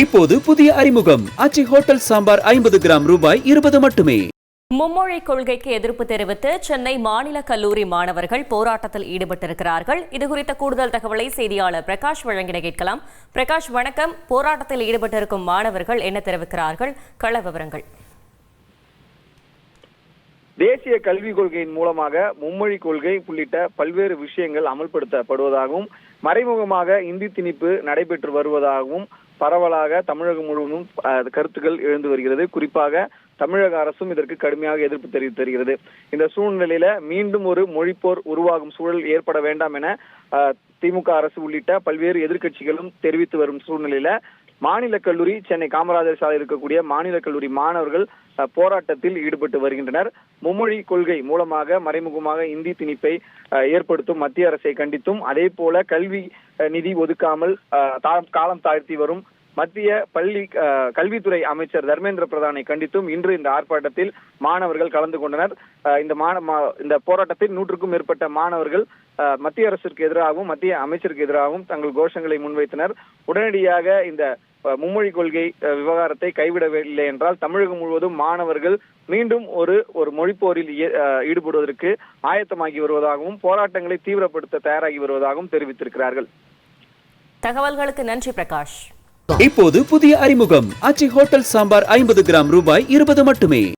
இப்போது புதிய அறிமுகம். அச்சி ஹோட்டல் சாம்பார் ஐம்பது கிராம் ரூபாய் இருபது மட்டுமே. மும்மொழி கொள்கைக்கு எதிர்ப்பு தெரிவித்து சென்னை மாநில கல்லூரி மாணவர்கள் போராட்டத்தில் ஈடுபட்டிருக்கிறார்கள். இது குறித்த கூடுதல் தகவலை செய்தியாளர் பிரகாஷ் வழங்கின கேட்கலாம். பிரகாஷ் வணக்கம். போராட்டத்தில் ஈடுபட்டிருக்கும் மாணவர்கள் என்ன தெரிவிக்கிறார்கள்? கள விவரங்கள். தேசிய கல்விக் கொள்கையின் மூலமாக மும்மொழி கொள்கை உள்ளிட்ட பல்வேறு விஷயங்கள் அமல்படுத்தப்படுவதாகவும் மறைமுகமாக இந்தி திணிப்பு நடைபெற்று வருவதாகவும் பரவலாக தமிழகம் முழுவதும் கருத்துக்கள் எழுந்து வருகிறது. குறிப்பாக தமிழக அரசும் இதற்கு கடுமையாக எதிர்ப்பு தெரிவித்து வருகிறது இந்த சூழ்நிலையில மீண்டும் ஒரு மொழிப்போர் உருவாகும் சூழல் ஏற்பட வேண்டாம் என திமுக அரசு உள்ளிட்ட பல்வேறு எதிர்க்கட்சிகளும் தெரிவித்து வரும் சூழ்நிலையில மாநில கல்லூரி சென்னை காமராஜர் சாலை இருக்கக்கூடிய மாநில கல்லூரி மாணவர்கள் போராட்டத்தில் ஈடுபட்டு வருகின்றனர். மும்மொழி கொள்கை மூலமாக மறைமுகமாக இந்தி திணிப்பை ஏற்படுத்தும் மத்திய அரசை கண்டித்தும் அதே போல கல்வி நிதி ஒதுக்காமல் காலம் தாழ்த்தி வரும். மத்திய பள்ளி அஹ், கல்வித்துறை அமைச்சர் தர்மேந்திர பிரதானை கண்டித்தும் இன்று இந்த ஆர்ப்பாட்டத்தில் மாணவர்கள் கலந்து கொண்டனர். இந்த மாண மா- இந்த போராட்டத்தில் நூற்றுக்கும் மேற்பட்ட மாணவர்கள் அஹ், மத்திய அரசிற்கு எதிராகவும் மத்திய அமைச்சருக்கு எதிராகவும் தங்கள் கோஷங்களை முன்வைத்தனர். உடனடியாக இந்த மும்மொழி கொள்கை விவகாரத்தை கைவிடவில்லை என்றால் தமிழகம் முழுவதும் மாணவர்கள் மீண்டும் ஒரு ஒரு மொழிப்போரில் ஈடுபடுவதற்கு ஆயத்தமாகி வருவதாகவும் போராட்டங்களை தீவிரப்படுத்த தயாராகி வருவதாகவும் தெரிவித்திருக்கிறார்கள். தகவல்களுக்கு நன்றி பிரகாஷ். இப்போது புதிய அறிமுகம். அச்சி ஹோட்டல் சாம்பார் ஐம்பது கிராம் ரூபாய் இருபது மட்டுமே.